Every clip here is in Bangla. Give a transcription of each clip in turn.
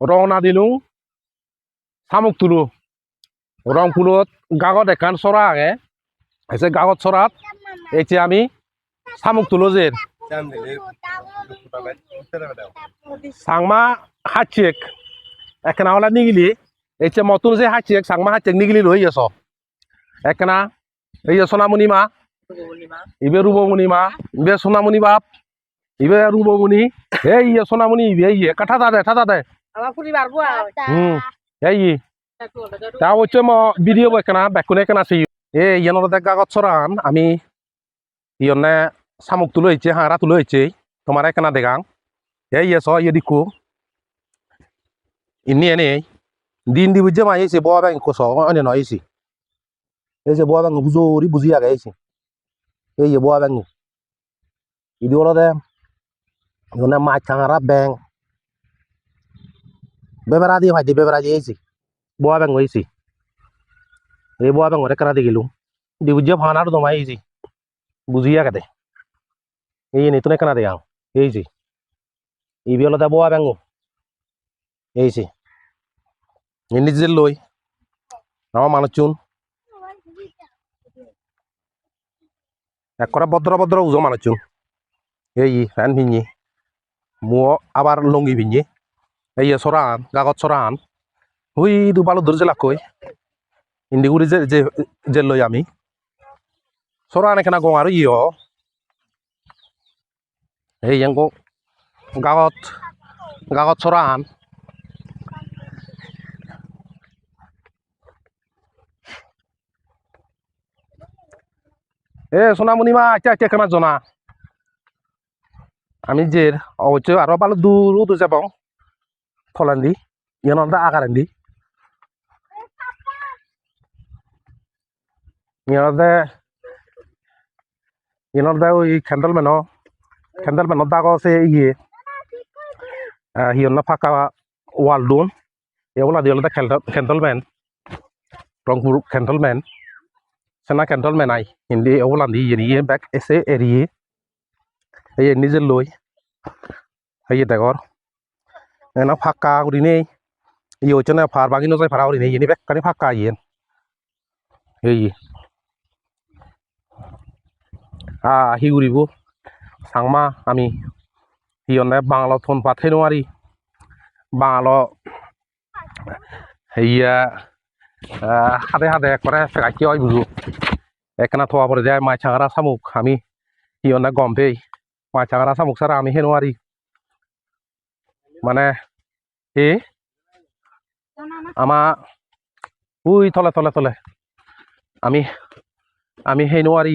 রওনা দিলু। শামুক তুলু। রংপুরত গাগত এখান চৰা আগে এসে গাগত চৰাত। এতিয়া আমি শামুক তুলো যে। সাংমা হাচিয়েক। একখানা হলে নিগিলি। এতিয়া মতুন যে হাচিয়েক সাংমা হাচিয়েক নিগিলি রই আস একখানা এই সোনামণি মা। ইবে রূপমণি মা। ইবে সোনামণি বাপ। ইবে রূপমণি এই ইয়ে সোনামণি ইবে ইয়ে। কাঠা দে ঠাদা দে। আমার পুরি পারব হুম এই তা হচ্ছে ম ভিডিও বইখানা বেকুনে কেনা সি এ ইয়ানোর দেখ কাগজ সরান আমি ইয়নে শামুক তুলো হইছে হাঁড়া তুলো হইছে তোমার কেনা দেগাং এই ইয়ে স ইয়ে দিকু ইনি এনে দিন দি বুঝে মাই এসে বয়া ব্যাং কোস অনে নয় এসে এই যে বয়া ব্যাং বুঝোরি বুঝি আগে এসে এই যে বয়া ব্যাং ইদি হলো দে মাছ খাঙারা ব্যাং বেবেরা দিয়ে ভাই বেবেরা দিয়ে এসে বয়া ব্যাং হয়েছে এই বয়া ব্যাং কেনা দি গেলুম দি বুঝে ভানার দমাই এসে বুঝিয়া কেটে এই নি তুনে কেনা দেগাং এই যে এই বিয়লতে বয়া ব্যাং এই যে নিজে লই আমার মানুষজন একরা ভদ্র ভদ্র উজো মানুষজন এই ফ্যান ভিঞ্জি মো আবার লঙ্গি ভিঞ্জি এই সরান কাগজ সরান হুই, দুপালো ধরে লাকই ইন্দিগুড়ি যে যে লই আমি। সরান এখানে গং আর ইয়। এই yang গাগত গাগত সরান এ সোনামণি মা আচ্ছা আচ্ছা কেনা জনা। আমি যে অবশ্য আরও ভালো দূর দূর যাব। ফলান্দি ইয়ানোর দা আকারান্দি ইয়ানোর দা ইয়ানোর দা ওই খেন্ডল মেনো খেন্ডল মেনো দাগ আছে ইয়ে হিয়ন ফাঁকা ওয়াল ডুন এগুলা দিয়ে দা খেন্ডলম্যান রংপুর খেন্ডলম্যান সেনা ক্যান্টনমেন্ট আই হিন্দি ওলান্দি ইয়ে ব্যাক এসে এরিয়ে এই নিজের লই এই দেখর এনা ফাঁকা করি নেই ইয়ে হচ্ছে না ফার বাগিনো যাই ফারা করি নেই ইয়ে ব্যাক কানি ফাঁকা ইয়ে এই আ হি উড়িব সাংমা আমি হিয়নে বাংলা ফোন পাঠাই নোৱাৰি বাংলা হেৰিয়া হাতে হাতে একবারে ফেকাইতে হয় বুঝু একখানা থোয়া পরে যায় মাছ ছাঙারা শামুক আমি ইয়না গম পেই মাছ ছাঙারা শামুক ছাড়া আমি হে নোৱাৰি মানে এ আমাৰ উই, তলে তলে তলে। আমি আমি সেই নোৱাৰি।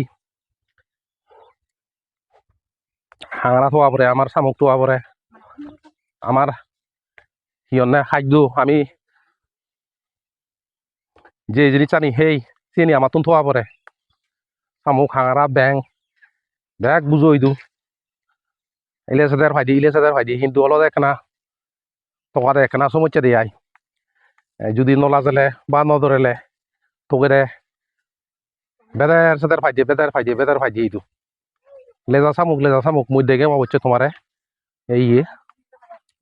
হাঙৰা থোৱা পৰে, আমাৰ শামুক থোৱা পৰে। আমাৰ সিহঁতে খাদ্য, আমি যে জিনিস জানি সেই চিনি আমার তুন থোয়া পরে শামুক হাঙারা ব্যাং দেখ বুঝো ইদু ইলে সাদের ফাইদি ইলে সাদের ফাইদি কিন্তু হলো তোমার একনা সমস্যা দিয়ে আই। যদি নলা জেলে বা নদরেলে তোকে দে বেদের সাদের ফাইদি বেদের ফাইদি বেদের ফাইদি ইদু লেজা শামুক লেজা শামুক মুই দেখে অবশ্য তোমারে এই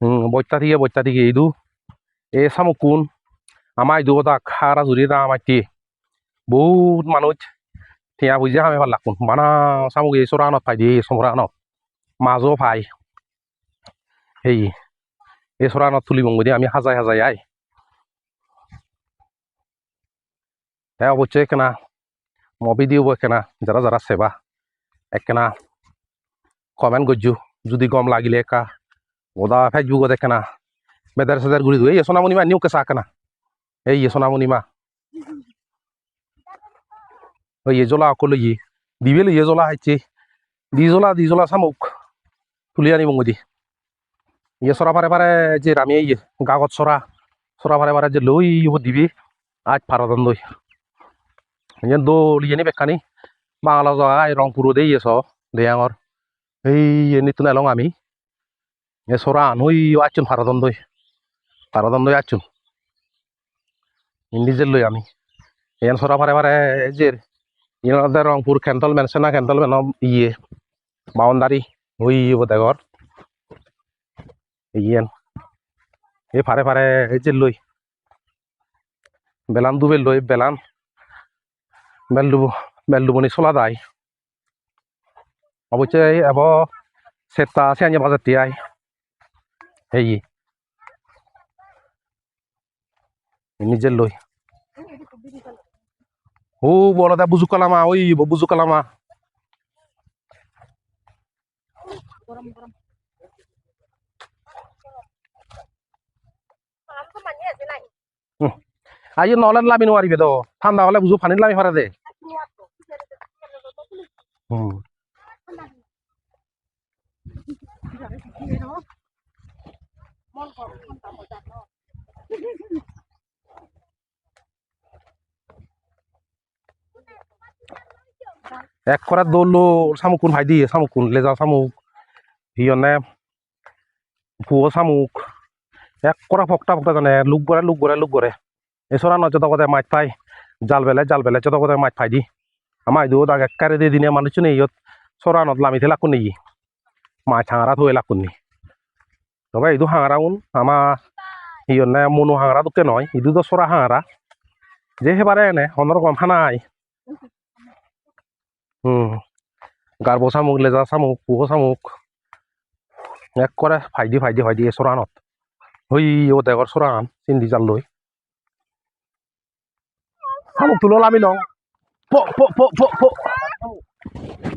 হুম বইটা থেকে বইটা থেকে ইদু এ শামুক কোন? আমাৰ ইদু কথা জুৰি এটা আমাৰ টি বহুত মানুহ থিয়া বুজি আমি ভালো লাগোন বানা চামুক এই চৰাণত পাই দিয়ে চমৰাণত মাজো পাই সেই এই চৰাণত তুলিব বুজি আমি সাজাই সাজাই আই। তাই অবশ্যই কেনা মবি দিব কেনা যারা যারা সেবা একখানা কমেন্ট করছু যদি গম লাগিলে একা, ওদা ফেসবুক দেখে না বেদার সেদার ঘুরি এই সোনামণি মা নিউ কেসা কেনা এই ইয়ে সোনামণি মা ওই ইয়ে জলা অকল ইয়ে দিবে ইয়ে জলা হাইছে দি জলা দি জলা শামুক তুলি আনিব ইয়ে চরা পারে পারে যে আমি ইয়ে গাগত চরা চরা পারে পারে যে লই ইব দিবি আজ ভারতন দই ইয়ে দোল ইয়ে বেকানি বাংলা জায়গায় রংপুর দে ইয়ে স দেয়াঙর এই ইয়ে নিতুন এলং আমি এ চরা আনুই আচুন ভারতন দই ভারতন দই আচুন নিজের লই আমি ইয়ান সরা পারে পারে যে ইয়ানদের রংপুর মেনশনা ক্যান্টল মেন ইয়ে বাউন্ডারি ওই দেখর ইয়ান এই ফারে ফারে, এই যে লই। বেলান দুবে লই বেলান বেল দুব বেল দুবনি চলা দায় অবশ্যই এব সেটা আছে আনি বাজার তিয়াই। এই নিজে লই। ও বড় দা বুজু কালামা ওই বুজু কালামা গরম গরম মাংস মানি আছে নাই আজ নহলে লামি নোৱাৰিবি তো ঠাণ্ডা হ'লে বুজু পানীত লামি পাৰে দে। এক কৰা দৌলো চামুকুন ভাই দিয়ে চামুকুন লেজা চামুক হিয়নে পুৱ চামুক। এক কৰা ফক্তা ফক্তা জানে লোক গৰে লোক গৰে লোক গৰে এচৰা ন যতকতে মাছ পাই জাল বেলে জাল বেলে যতকতে মাছ পাই দি আমাৰ ইদু তাক একাৰে দি দিনে মানুহ চুনে ইয়ত চৰানত লামিতে লাকুন নেকি মাছ হাঙাৰা থৈ লাকুন নি তবে ইদু হাঙাৰা উন আমাৰ হিয়নে মনো হাঙাৰা তোকে নহয় ইদুতো চৰা হাঙাৰা যে সেবাৰে এনে সনৰ কম হানাই হুম গারবো শামুক লেজা শামুক পুহো শামুক এক করে ফাইদি ফাইদি ফাইদি এ চোরানত হই ও দেগর চোরান চিন্দি জাল লৈ শামুক তুলো লামি লং প প প প প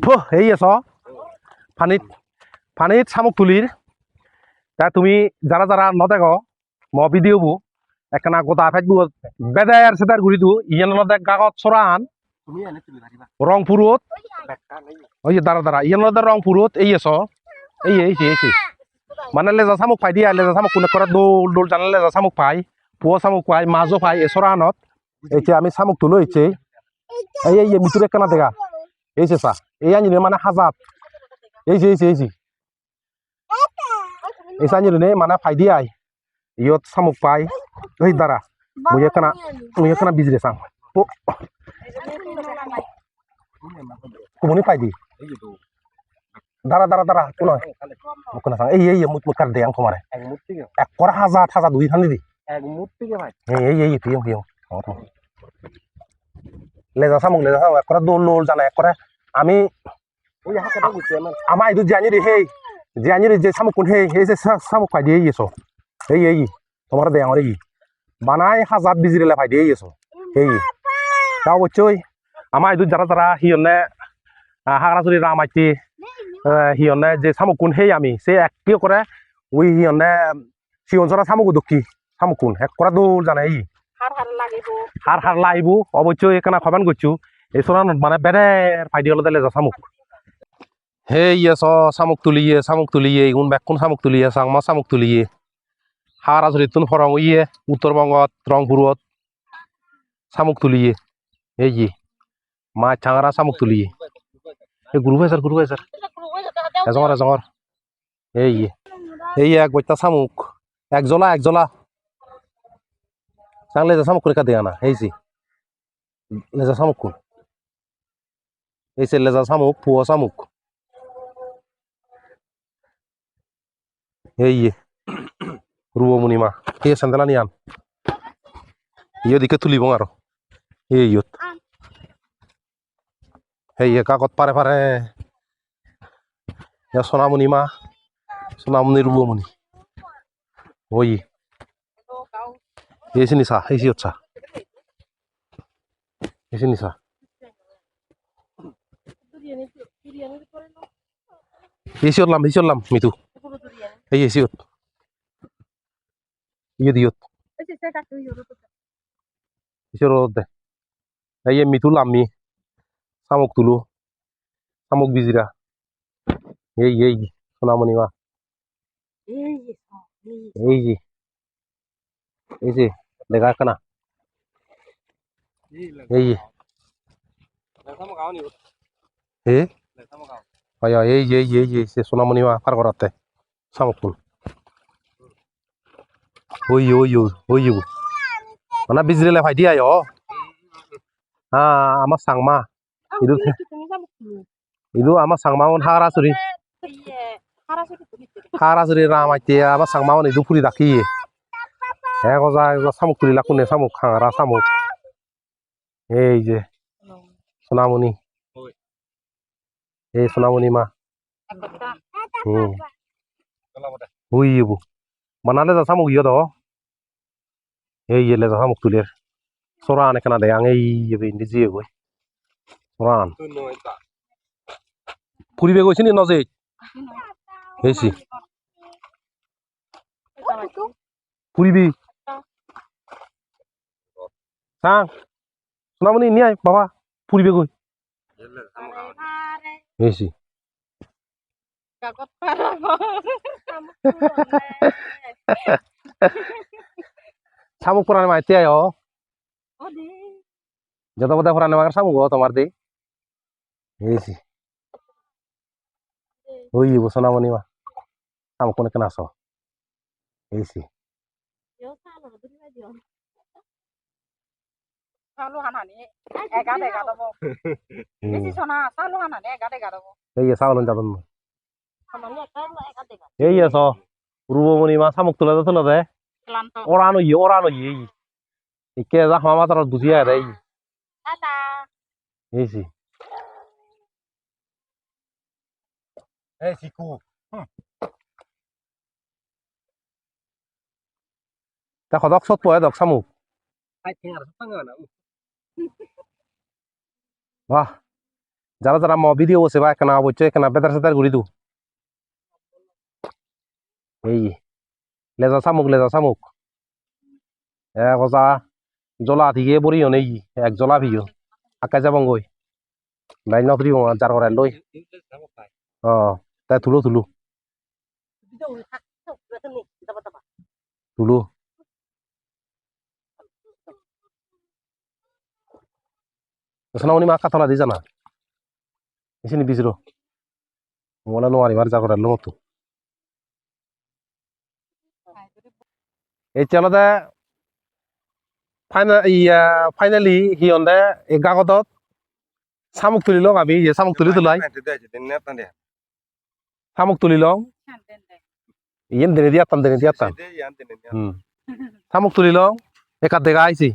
প এই আছ পানীত পানীত শামুক তুলির তা তুমি যারা যারা নদেগ ম ভিডিও বু একখানা গোটা ফেসবুক বেদার সেদার ঘুরি দু ইয়েন গাগত তুমি এনে তুলি পাৰিবা রংপুরত ওই দাঁড়া দাঁড়া ইয়ে নদের রংপুরত এই এস এই এই এই এই মানে লেজা শামুক পাই দিয়া লেজা শামুক কোনে করে দৌল দৌল জানে লেজা শামুক পাই পুয়া শামুক পাই মাছও পাই এসরা আনত এই আমি শামুক তুলো হয়েছে এই এই মিতুরে কেনা দেখা এই চা এই আনি মানে হাজাত। এই যে এই যে এই যে। এই আনি নে মানে ফাই দিয়া ইয়ত শামুক পাই। ওই দাঁড়া মুই এখানা মুই এখানা বিজরে চাম। ও কুমনি পাই দি। এই যে তো দাঁড়া দাঁড়া দাঁড়া কোন কোন এই এই মুখ মুখ কার দে আং তোমারে এক করা হাজার হাজার দুই খান দি এক মুঠ থেকে ভাই। এই এই এই পিয়ং লেজা সামুক লেজা সামুক এক করা দোল লোল জানা এক করা আমি গুছি আমার এইটো জানি রে হেই জানি রে যে সামুক কোন হেই এই যে সামুক পাই দিয়ে এসো এই এই তোমার দে আমার এই। বানাই হাজার বিজিরেলে পাই দিয়ে এসো এই তা অবশ্যই আমার এইটো যারা যারা হিয়নে হাগরাচুরি রামাইতি হিয়নে যে সামুক কোন হেই আমি সে এক করে ওই হিয়নে শিৱনচৰা চামুক দক্ষি চামুক কোন এক কৰা দৌল জানে এই হার হার লাইব অবশ্যই এখানে খাবান করছু এই সোনানত মানে বেড়ের ফাইদি হলো দিলে শামুক হে ইয়ে স শামুক তুলিয়ে শামুক তুলিয়ে ইগুন বেকুন শামুক তুলিয়ে চাংমা শামুক তুলিয়ে। হার আজরি তুন ফরং ইয়ে উত্তরবঙ্গত রংপুরত শামুক তুলিয়ে। এই যে মাছ চাঙারা শামুক তুলিয়ে। এই গ্রুপ আছে গ্রুপ আছে এজঙর এজঙর এই ইয়ে এই এক বইটা শামুক এক জলা এক জলা চাং লেজা শামুক করে দেয়া না এই যে। লেজা শামুক এই যে লেজা শামুক পুয়া শামুক এই ইয়ে রুবমণিমা এই সেন্দেলা নিয়ান ইয়ে দিকে তুলিব আর। এই ইয়ত এই কাকত পারে পারে। ইয়া সোনামণিমা সোনামণি রুবমণি ওই এই sini sa, এই siot sa. এই sini sa. বিরিয়ানি বিরিয়ানি করে নাও এই siot lam, এই siot lam, mitu. পুরো বিরিয়ানি এই এই siot. Iyo diot, এই যে সেটা তুই ইউরো তো এই siot de. এই এই mitu lam mi. Samuk tulu. Samuk bizira. এই এই সোনামণি মা এই যে এই এই যে এই যে। এই যে এই যে সে সোনামণি মা পার করাতে। শামুক ফুল। ওই ওই ওই ওই ওই মানে বিজরেলে ভাই দিয়া অ। হ্যাঁ আমার সাংমা ইদু ইদু আমার সাংমা মন হারা চুরি হারা চুরি রাম আইতে আমার সাংমা মন ইদু ফুরি রাখি হ্যাঁ গজা এগুলো শামুক তুলিলা কোনে শামুক? খাঙারা শামুক। এই যে সোনামণি। এই সোনামণি মা। হুম। হুই ইবু। বানালে যা শামুক ইয়ে দাও এই ইয়ে যা শামুক তুলের soran kana da yang ei yebe indi jiye goi soran তুই নয় তা puribe goi sini noje heisi puribi sang sunamuni ni ai baba puribe goi এলে সামু খাও heisi কাগজ পারাব samuk purane mai te ayo ওদি joto boda purane magar samuk চাউলো হানানি এগাত এগাত হব বেশি সোনা চাউলো হানানি এগাত এগাত হব এই চাউলন যাবন de এই আছো রূপমণি মা শামুক তুলে তুলে দে ওরানো ইয়ে ওরানো ইয়ে ইকে যা হামা মাতার বুঝিয়া দেয় tata এইছি এই শিকু তা সদক সত পয়ে দক শামুক আই থিং আর সঙ্গে না বাহ। যারা যারা ম ভিডিও বসে বা একখানা অবশ্য একখানা বেতার সেতার ঘুরি দু। এই লেজা শামুক লেজা শামুক। এক হজা জলা থেকে বরি নেই এক জলা ভিও। আকাই যাবং গই নাই নকরি যার করে লই। অ তাই তুলো। তুলো। তুলো। কাতলা দি জানা এসে নি বিজরো মোলা নোয়ারি মার যা করে মতো এই চলতে ফাইনাল ইয়া ফাইনালি হিয়ন্দে এই কাগজত শামুক তুলি লওঁ আমি এই শামুক তুলি তোলাই শামুক তুলি লওঁ ইয়েন দিনে দিয়া তান দিনে দিয়া তান শামুক তুলি লওঁ একাত দেখা আইছি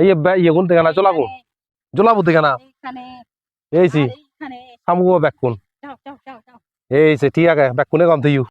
এই ইয়ে গুণ দেখা না জ্বলাবো জ্বলাবো দেখা না। এইছি এইখানে। ব্যাকুন এইছে ঠিক আছে ব্যাকুনে কোনে কম থইউ